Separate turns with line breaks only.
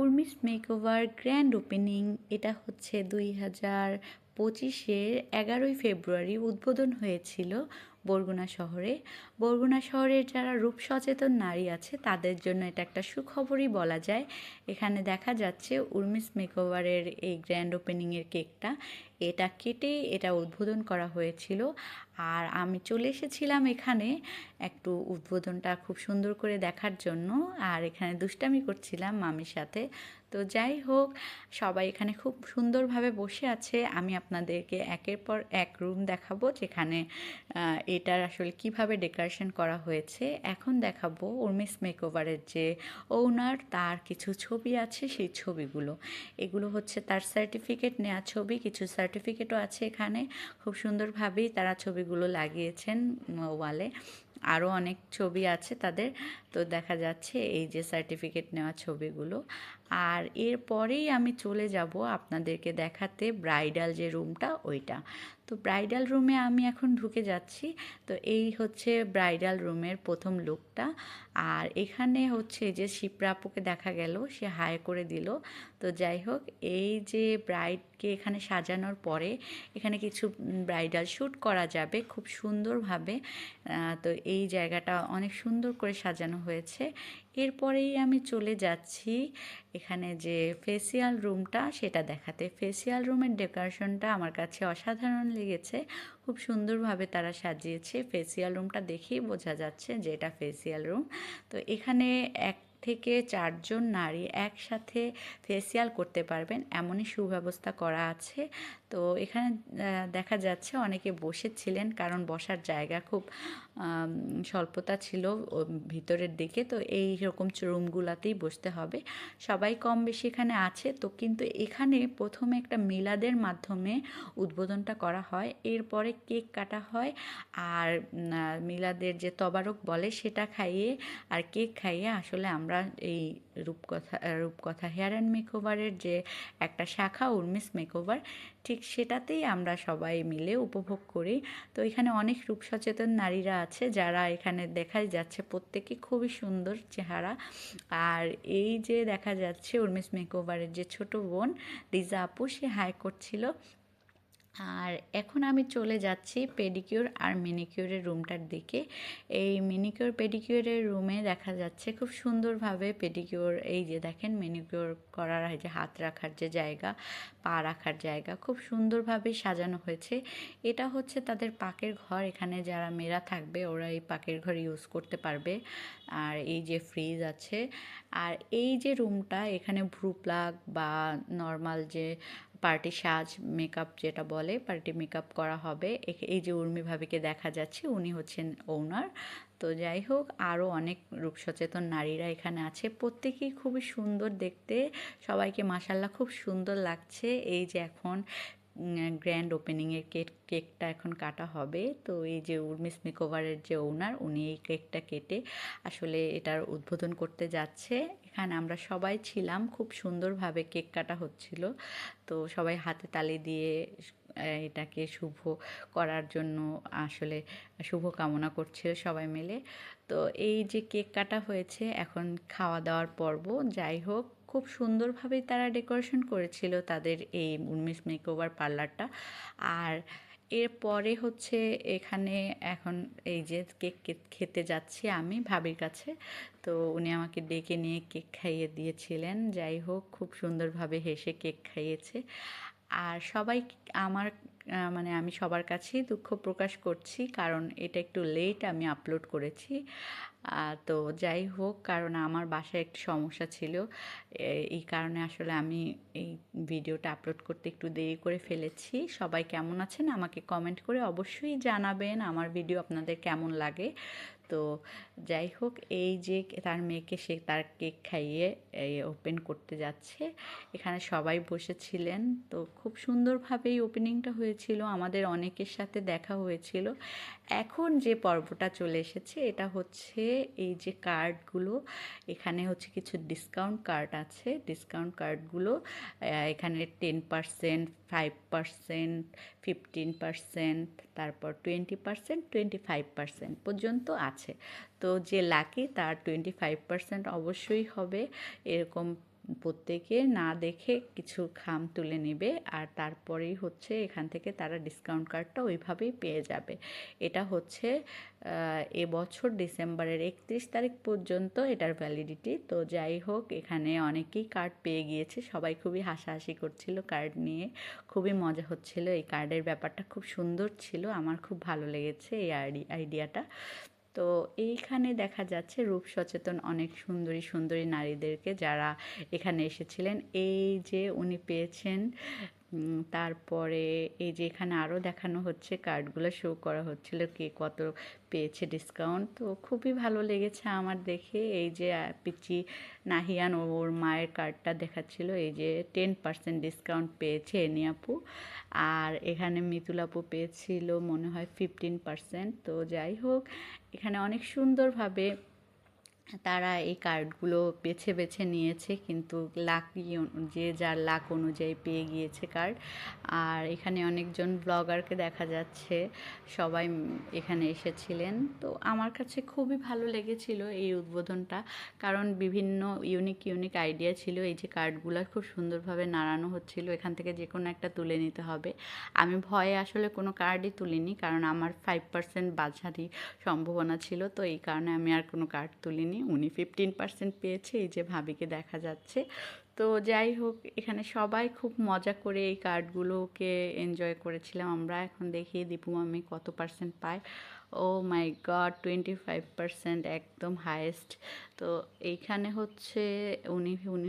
Urmi's makeover grand opening, এটা হচ্ছে দুই হাজার পঁচিশের এগারোই ফেব্রুয়ারি উদ্বোধন হয়েছিল বরগুনা শহরে। বরগুনা শহরের যারা রূপ সচেতন নারী আছে, তাদের জন্য এটা একটা সুখবরই বলা যায়। এখানে দেখা যাচ্ছে উর্মিস মেকওভারের এই গ্র্যান্ড ওপেনিংয়ের কেকটা, এটা কেটেই এটা উদ্বোধন করা হয়েছিল। আর আমি চলে এসেছিলাম এখানে একটু উদ্বোধনটা খুব সুন্দর করে দেখার জন্য, আর এখানে দুষ্টামি করছিলাম মামির সাথে। তো যাই হোক, সবাই এখানে খুব সুন্দরভাবে বসে আছে। আমি আপনাদেরকে একের পর এক রুম দেখাবো, যেখানে এটার আসলে কীভাবে ডেকোরেশন করা হয়েছে। এখন দেখাবো উর্মিস মেকওভারের যে ওনার তার কিছু ছবি আছে সেই ছবিগুলো। এগুলো হচ্ছে তার সার্টিফিকেট নেওয়া ছবি, কিছু সার্টিফিকেটও আছে এখানে। খুব সুন্দরভাবেই তারা ছবিগুলো লাগিয়েছেন ওয়ালে আরও অনেক ছবি আছে তাদের। তো দেখা যাচ্ছে এই যে সার্টিফিকেট নেওয়া ছবিগুলো। আর এরপরেই আমি চলে যাব আপনাদেরকে দেখাতে ব্রাইডাল যে রুমটা ওইটা। তো ব্রাইডাল রুমে আমি এখন ঢুকে যাচ্ছি। তো এই হচ্ছে ব্রাইডাল রুমের প্রথম লুকটা আর এখানে হচ্ছে যে শিপ্রাপুকে দেখা গেল, সে হাই করে দিল। তো যাই হোক, এই যে ব্রাইডকে এখানে সাজানোর পরে এখানে কিছু ব্রাইডাল শ্যুট করা যাবে খুব সুন্দরভাবে। তো এই জায়গাটা অনেক সুন্দর করে সাজানো হয়েছে। এরপরেই আমি চলে যাচ্ছি এখানে যে ফেসিয়াল রুমটা সেটা দেখাতে। ফেসিয়াল রুমের ডেকোরেশনটা আমার কাছে অসাধারণ লেগেছে। খুব সুন্দরভাবে তারা সাজিয়েছে। ফেসিয়াল রুমটা দেখেই বোঝা যাচ্ছে যে এটা ফেসিয়াল রুম তো এখানে এক থেকে চারজন নারী একসাথে ফেসিয়াল করতে পারবেন। এমনই সুব্যবস্থা করা আছে। তো এখানে দেখা যাচ্ছে অনেকে বসেছিলেন কারণ বসার জায়গা খুব স্বল্পতা ছিল ভিতরের দিকে, তো এই রকম রুমগুলাতেই বসতে হবে। সবাই কম বেশি এখানে আছে, তো কিন্তু এখানে প্রথমে একটা মিলাদের মাধ্যমে উদ্বোধনটা করা হয়, এরপরে কেক কাটা হয়, আর মিলাদের যে তবারক বলে সেটা খাইয়ে, আর কেক খাইয়ে আসলে আমরা এই রূপকথা রূপকথা হেয়ার অ্যান্ড মেকওভারের যে একটা শাখা, উর্মিস মেকওভার, ঠিক সেটাতেই আমরা সবাই মিলে উপভোগ করি। তো এখানে অনেক রূপ সচেতন নারীরা আছে যারা এখানে দেখাই যাচ্ছে প্রত্যেকে খুবই সুন্দর চেহারা। আর এই যে দেখা যাচ্ছে উর্মিস মেকওভারের যে ছোট বোন রিজা আপু, সে হাই করছিল আর এখন আমি চলে যাচ্ছি পেডিকিউর আর মিনিকিউরের রুমটার দিকে। এই মিনিকিউর পেডিকিউরের রুমে দেখা যাচ্ছে খুব সুন্দরভাবে পেডিকিউর এই যে দেখেন মিনিকিউর করার যে হাত রাখার যে জায়গা, পা রাখার জায়গা খুব সুন্দরভাবে সাজানো হয়েছে। এটা হচ্ছে তাদের পাকের ঘর, এখানে যারা মেয়েরা থাকবে ওরা এই পাকের ঘর ইউজ করতে পারবে। আর এই যে ফ্রিজ আছে। আর এই যে রুমটা এখানে ভ্রু প্লাগ বা নর্মাল যে পার্টি সাজ মেকআপ যেটা বলে, পার্টি মেকআপ করা হবে। এই যে উর্মি ভাবিকে দেখা যাচ্ছে, উনি হচ্ছেন ওনার তো যাই হোক আরও অনেক রূপ সচেতন নারীরা এখানে আছে। প্রত্যেকেই খুবই সুন্দর দেখতে। সবাইকে মাসাল্লা খুব সুন্দর লাগছে। এই যে এখন গ্র্যান্ড ওপেনিংয়ের কেক, কেকটা এখন কাটা হবে। তো এই যে উর্মিস মেকওভারের যে ওনার উনি এই কেকটা কেটে আসলে এটার উদ্বোধন করতে যাচ্ছে। এখানে আমরা সবাই ছিলাম, খুব সুন্দরভাবে কেক কাটা হচ্ছিল। তো সবাই হাতে তালি দিয়ে এটাকে শুভ করার জন্য আসলে শুভ কামনা করছে সবাই মিলে। তো এই যে কেক কাটা হয়েছে, এখন খাওয়া দাওয়ার পর্ব, যাই হোক। খুব সুন্দরভাবেই তারা ডেকোরেশন করেছিল তাদের এই উর্মিস মেকওভার পার্লারটা। আর এরপরে হচ্ছে এখানে এখন এই যে কেক খেতে যাচ্ছি আমি ভাবির কাছে। তো উনি আমাকে ডেকে নিয়ে কেক খাইয়ে দিয়েছিলেন। যাই হোক, খুব সুন্দরভাবে হেসে কেক খাইয়েছে। আর সবাই আমার মানে আমি সবার কাছেই দুঃখ প্রকাশ করছি, কারণ এটা একটু লেট আমি আপলোড করেছি। তো যাই হোক, কারণ আমার বাসায় একটু সমস্যা ছিল। এই কারণে আসলে আমি এই ভিডিওটা আপলোড করতে একটু দেরি করে ফেলেছি। সবাই কেমন আছেন? আমাকে কমেন্ট করে অবশ্যই জানাবেন। আমার ভিডিও আপনাদের কেমন লাগে? তো যাই হোক, এই যে তার মেয়েকে সে তার কেক খাইয়ে ওপেন করতে যাচ্ছে। এখানে সবাই বসেছিলেন। তো খুব সুন্দরভাবেই ওপেনিংটা হয়েছিল। আমাদের অনেকের সাথে দেখা হয়েছিল। এখন যে পর্বটা চলে এসেছে, এটা হচ্ছে এই যে কার্ডগুলো এখানে হচ্ছে কিছু ডিসকাউন্ট কার্ড আছে। ডিসকাউন্ট কার্ডগুলো এখানে ten percent five percent fifteen percent তারপর twenty percent twenty five percent পর্যন্ত আছে। তো যে লাকি তার টোয়েন্টি ফাইভ পারসেন্ট অবশ্যই হবে। এরকম প্রত্যেকে না দেখে কিছু খাম তুলে নেবে আর তারপরেই হচ্ছে এখান থেকে তারা ডিসকাউন্ট কার্ডটা ওইভাবেই পেয়ে যাবে। এটা হচ্ছে এবছর ডিসেম্বরের একত্রিশ তারিখ পর্যন্ত এটার ভ্যালিডিটি তো যাই হোক, এখানে অনেকেই কার্ড পেয়ে গিয়েছে। সবাই খুবই হাসাহাসি করছিল কার্ড নিয়ে। খুবই মজা হচ্ছিল। এই কার্ডের ব্যাপারটা খুব সুন্দর ছিল। আমার খুব ভালো লেগেছে এই আইডিয়াটা। তো এইখানে দেখা যাচ্ছে রূপ সচেতন অনেক সুন্দরী সুন্দরী নারীদেরকে যারা এখানে এসেছিলেন। এই যে উনি পেয়েছেন তারপরে এই যে এখানে আরও দেখানো হচ্ছে কার্ডগুলো শো করা হচ্ছিল, কে কত পেয়েছে ডিসকাউন্ট তো খুবই ভালো লেগেছে আমার দেখে। এই যে পিচি নাহিয়ান ওর মায়ের কার্ডটা দেখাচ্ছিল, এই যে টেন পার্সেন্ট ডিসকাউন্ট পেয়েছে এনি আপু। আর এখানে মিতুল আপু পেয়েছিল মনে হয় ফিফটিন পার্সেন্ট তো যাই হোক, এখানে অনেক সুন্দরভাবে তারা এই কার্ডগুলো বেছে বেছে নিয়েছে, কিন্তু লাক যে যার লাক অনুযায়ী পেয়ে গিয়েছে কার্ড। আর এখানে অনেকজন ব্লগারকে দেখা যাচ্ছে, সবাই এখানে এসেছিলেন। তো আমার কাছে খুবই ভালো লেগেছিল এই উদ্বোধনটা, কারণ বিভিন্ন ইউনিক ইউনিক আইডিয়া ছিল। এই যে কার্ডগুলো খুব সুন্দরভাবে নাড়ানো হচ্ছিল, এখান থেকে যে কোনো একটা তুলে নিতে হবে। আমি ভয়ে আসলে কোনো কার্ডই তুলিনি, কারণ আমার ফাইভ পার্সেন্ট বাজারই সম্ভাবনা ছিল। তো এই কারণে আমি আর কোনো কার্ড তুলিনি। পারেনি উনি ফিফটিন পার্সেন্ট পেয়েছে, এই যে ভাবিকে দেখা যাচ্ছে। তো যাই হোক, এখানে সবাই খুব মজা করে এই কার্ডগুলোকে এনজয় করেছিলাম। আমরা এখন দেখি দীপু মামি কত পার্সেন্ট পায়। ও my god twenty five percent একদম হায়েস্ট তো এইখানে হচ্ছে উনি উনি